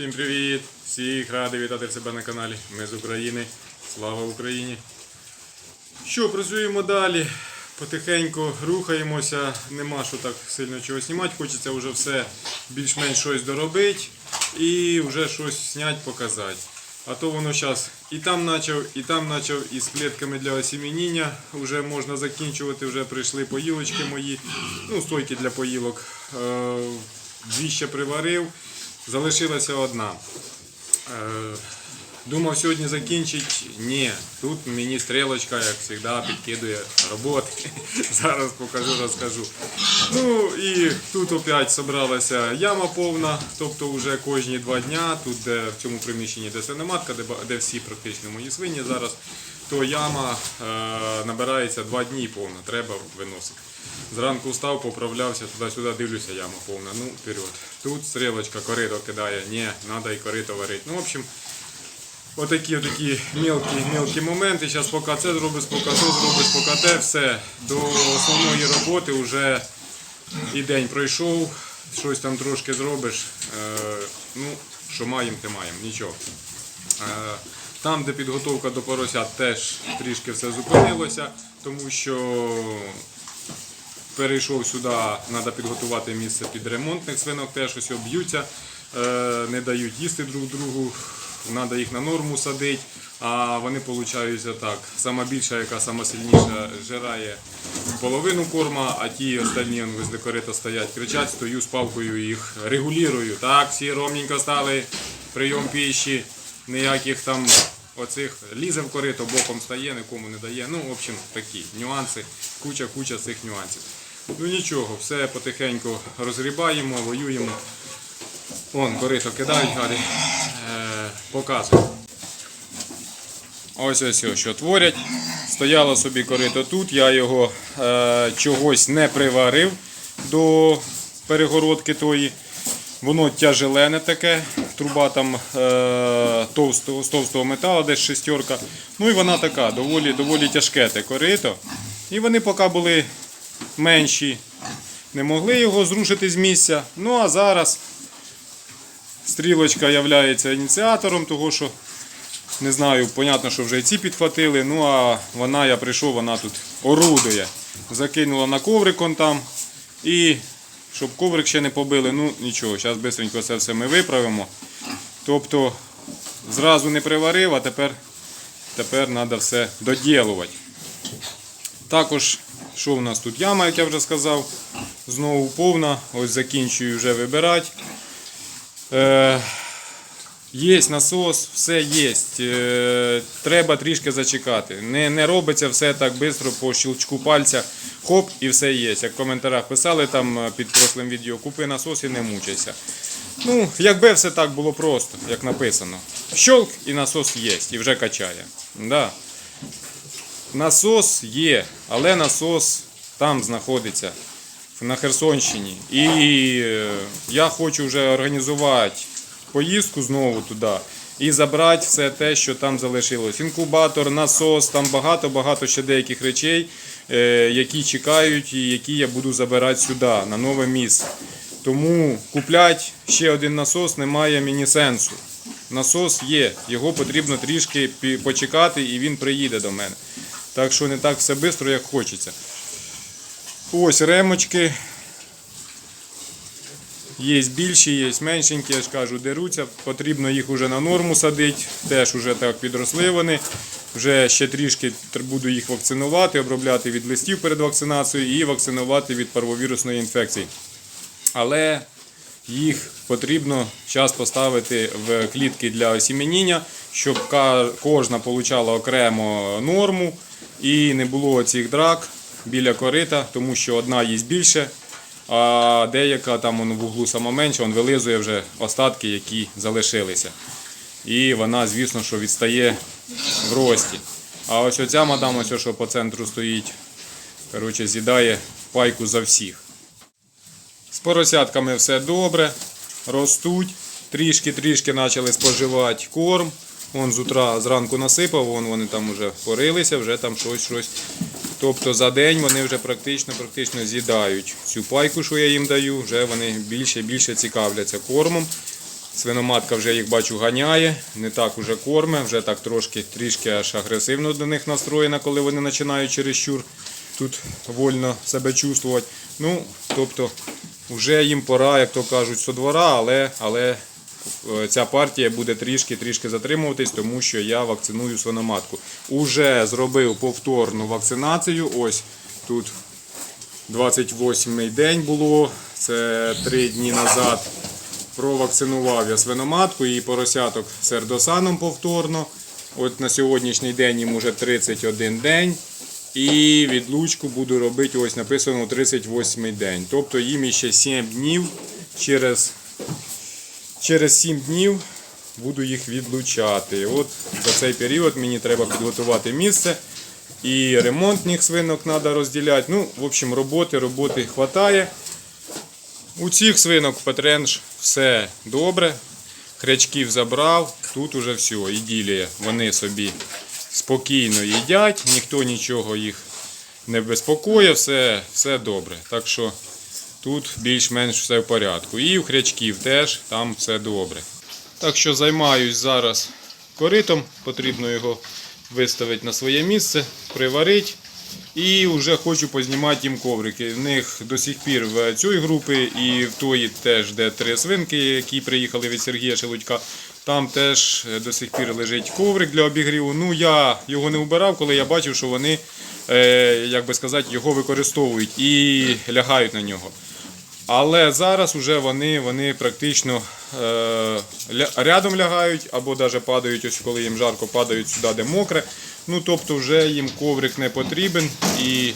Всім привіт! Всіх радий вітати себе на каналі. Ми з України. Слава Україні! Що, працюємо далі. Потихеньку рухаємося. Нема що так сильно чого знімати. Хочеться вже все більш-менш щось доробити і вже щось зняти, показати. А то воно зараз і там почав, і там почав, і з клетками для осімініння вже можна закінчувати, вже прийшли поїлочки мої, ну, стойки для поїлок. Е, Дві ще приварив, залишилася одна. Е, Думав сьогодні закінчити. Ні, тут мені стрілочка, як завжди, підкидує роботи. Зараз покажу, розкажу. Ну і тут опять зібралася яма повна, тобто вже кожні два дня, тут де в цьому приміщенні, де свиноматка, де, де всі практично мої свині зараз, то яма е, набирається два дні повна, треба виносити. Зранку встав, поправлявся, туди-сюди дивлюся, яма повна. Ну, вперед. Тут стрілочка корито кидає, ні, треба і корито варити. Ну, в общем, Отакі отакі мелкі, мелкі моменти. Зараз поки це зробиш, поки то зробиш, поки те, все. До основної роботи вже і день пройшов, щось там трошки зробиш. Е, ну, що маємо, те маємо, нічого. Е, Там, де підготовка до поросят, теж трішки все зупинилося, тому що перейшов сюди, треба підготувати місце під ремонтних свинок, теж ось б'ються, е, не дають їсти друг другу, треба їх на норму садити, а вони получаються так. Сама більша, яка сама сильніша, жирає половину корма, а ті останні он, возле корита стоять, кричать, стою з палкою їх регулюю. Так, всі ровненько стали, прийом піші, ніяких там оцих лізе в корито, боком стає, нікому не дає. Ну, в общем, такі нюанси, куча-куча цих нюансів. Ну нічого, все потихеньку розгрібаємо, воюємо. Вон, корито кидають, Гарі. Е, показую. Ось ось ось, що творять. Стояло собі корито тут, я його е, чогось не приварив до перегородки тої. Воно тяжелене таке, труба там е, товстого, з товстого металу, десь шестерка. Ну і вона така, доволі, доволі тяжке те корито. І вони поки були менші, не могли його зрушити з місця. Ну а зараз стрілочка є ініціатором того, що не знаю, понятно, що вже і ці підхватили. Ну а вона, я прийшов, вона тут орудує. Закинула на коврик он там. І щоб коврик ще не побили, ну нічого, зараз швидко це все ми виправимо. Тобто зразу не приварив, а тепер, тепер треба все доділувати. Також, що в нас тут яма, як я вже сказав, знову повна. Ось закінчую вже вибирати. Е, Є насос, все є. Е, треба трішки зачекати. Не, не робиться все так швидко по щелчку пальця. Хоп, і все є. Як в коментарях писали там е, під прошлим відео, купи насос і не мучайся. Ну, якби все так було просто, як написано. Щолк і насос є, і вже качає. Да. Насос є, але насос там знаходиться на Херсонщині. І е, я хочу вже організувати поїздку знову туди і забрати все те, що там залишилось. Інкубатор, насос, там багато-багато ще деяких речей, е, які чекають і які я буду забирати сюди, на нове місце. Тому купляти ще один насос немає мені сенсу. Насос є, його потрібно трішки почекати і він приїде до мене. Так що не так все швидко, як хочеться. Ось ремочки. Є більші, є меншенькі, я ж кажу, деруться. Потрібно їх вже на норму садити. Теж вже так підросли вони. Вже ще трішки буду їх вакцинувати, обробляти від листів перед вакцинацією і вакцинувати від парвовірусної інфекції. Але їх потрібно час поставити в клітки для осіменіння, щоб кожна отримала окремо норму і не було цих драк біля корита, тому що одна їсть більше, а деяка там в углу сама менша, він вилизує вже остатки, які залишилися. І вона, звісно, що відстає в рості. А ось оця мадам, ось що по центру стоїть, коротше, з'їдає пайку за всіх. З поросятками все добре, ростуть, трішки-трішки почали споживати корм. Вон з утра зранку насипав, вон вони там вже порилися, вже там щось щось. Тобто за день вони вже практично практично з'їдають цю пайку, що я їм даю, вже вони більше більше цікавляться кормом. Свиноматка вже їх бачу ганяє, не так уже корме, вже так трошки трішки аж агресивно до них настроєна, коли вони починають чересчур тут вольно себе чувствувати. Ну, тобто, вже їм пора, як то кажуть, со двора, але, але ця партія буде трішки-трішки затримуватись, тому що я вакциную свиноматку. Уже зробив повторну вакцинацію. Ось тут 28-й день було, це 3 дні назад. Провакцинував я свиноматку і поросяток сердосаном повторно. От на сьогоднішній день їм уже 31 день. І відлучку буду робити, ось написано 38 день. Тобто їм іще 7 днів. Через, через 7 днів буду їх відлучати. От за цей період мені треба підготувати місце. І ремонтних свинок треба розділяти. Ну, в общем, роботи, роботи вистачає. У цих свинок Петренж все добре. Хрячків забрав, тут уже все, іділія. Вони собі спокійно їдять, ніхто нічого їх не безпокоїть, все, все добре. Так що тут більш-менш все в порядку. І у хрячків теж там все добре. Так що займаюсь зараз коритом, потрібно його виставити на своє місце, приварити. І вже хочу познімати їм коврики. В них до сих пір в цій групи і в тої теж, де три свинки, які приїхали від Сергія Шелудька. Там теж до сих пір лежить коврик для обігріву. Ну я його не вбирав, коли я бачив, що вони, е, як би сказати, його використовують і лягають на нього. Але зараз вже вони, вони практично е, рядом лягають або навіть падають, ось коли їм жарко, падають сюди, де мокре. Ну тобто вже їм коврик не потрібен і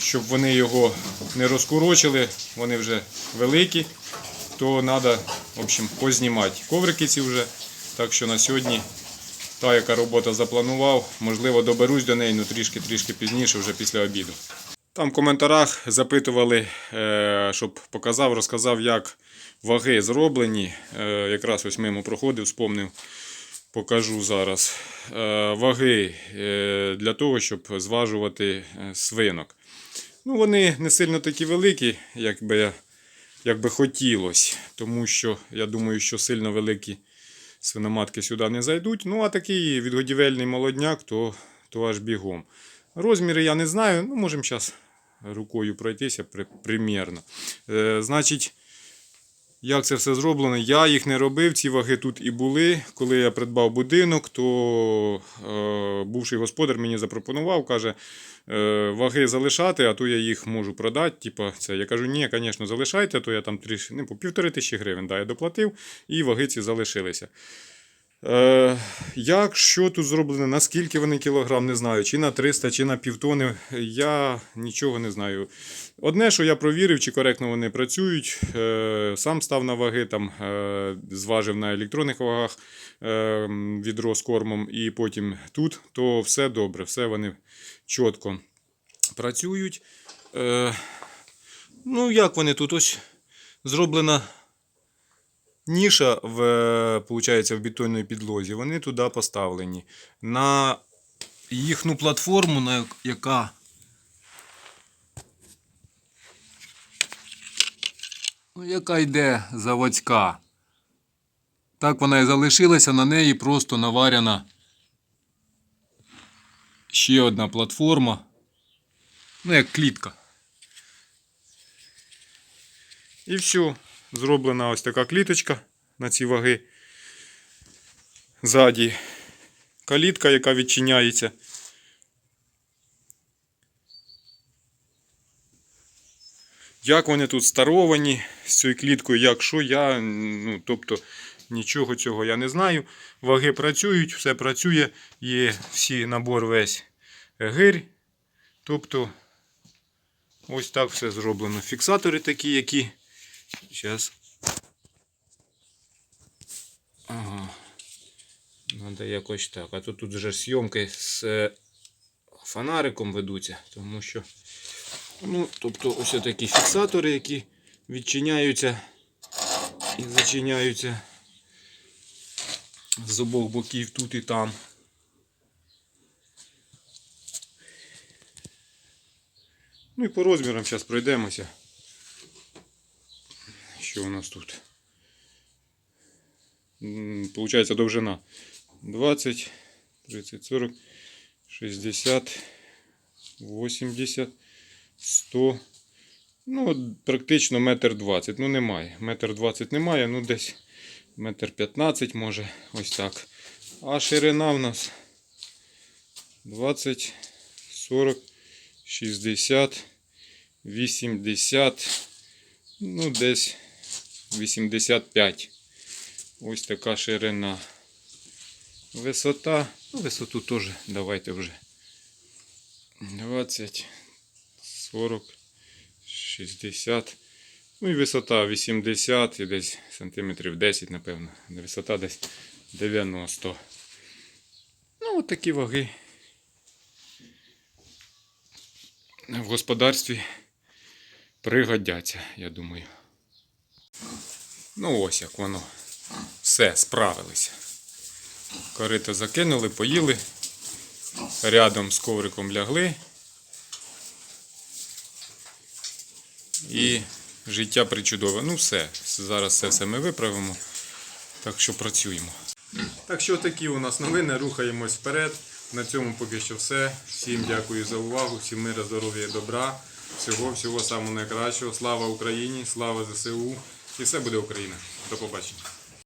щоб вони його не розкурочили, вони вже великі, то треба в общем, познімати коврики ці вже. Так що на сьогодні та, яка робота запланував, можливо, доберусь до неї, ну трішки-трішки пізніше, вже після обіду. Там в коментарях запитували, е, щоб показав, розказав, як ваги зроблені. Е, Якраз ось мимо проходив, спомнив, покажу зараз. Е, Ваги для того, щоб зважувати свинок. Ну, вони не сильно такі великі, як би, як би хотілося, тому що я думаю, що сильно великі свиноматки сюди не зайдуть. Ну, а такий відгодівельний молодняк, то, то аж бігом. Розміри я не знаю, ну можемо зараз рукою пройтися при, примірно. Е, значить, як це все зроблено? Я їх не робив, ці ваги тут і були. Коли я придбав будинок, то е, бувший господар мені запропонував, каже, е, ваги залишати, а то я їх можу продати. Типа, це. Я кажу, ні, звісно, залишайте, а то я там тріш... не, по півтори тисячі гривень да, я доплатив, і ваги ці залишилися. Е, як, що тут зроблено, наскільки вони кілограм, не знаю, чи на 300, чи на півтони, я нічого не знаю. Одне, що я провірив, чи коректно вони працюють, е, сам став на ваги, там, е, зважив на електронних вагах відро з кормом, і потім тут, то все добре, все вони чітко працюють. Ну, як вони тут? Ось зроблена ніша в, получається, в бетонній підлозі, вони туди поставлені. На їхню платформу, на яка ну, яка йде заводська. Так вона і залишилася, на неї просто наварена ще одна платформа. Ну, як клітка. І все. Зроблена ось така кліточка на ці ваги. Ззаді калітка, яка відчиняється. Як вони тут старовані з цією кліткою, як що я, ну, тобто нічого цього я не знаю. Ваги працюють, все працює, є всі набор весь гирь. Тобто ось так все зроблено. Фіксатори такі, які Сейчас. Ага. Надо якось так. А то тут вже зйомки з е, фонариком ведуться, тому що. Ну, тобто ось такі фіксатори, які відчиняються і зачиняються з обох боків тут і там. Ну і по розмірам зараз пройдемося. Що у нас тут? получається довжина 20, 30, 40, 60, 80, 100. Ну, практично метр двадцять. Ну, немає. Метр двадцять немає, ну десь метр п'ятнадцять може. Ось так. А ширина в нас 20, 40, 60, 80, ну десь 85. Ось така ширина. Висота. Ну, висоту теж давайте вже. 20, 40, 60. Ну і висота 80 і десь сантиметрів 10, напевно. Висота десь 90. Ну, от такі ваги. В господарстві пригодяться, я думаю. Ну ось як воно. Все, справилися. Корито закинули, поїли. Рядом з ковриком лягли. І життя причудове. Ну все, зараз це все ми виправимо. Так що працюємо. Так що такі у нас новини, рухаємось вперед. На цьому поки що все. Всім дякую за увагу, всім мира, здоров'я і добра. Всього, всього самого найкращого. Слава Україні, слава ЗСУ. І все буде Україна. До побачення.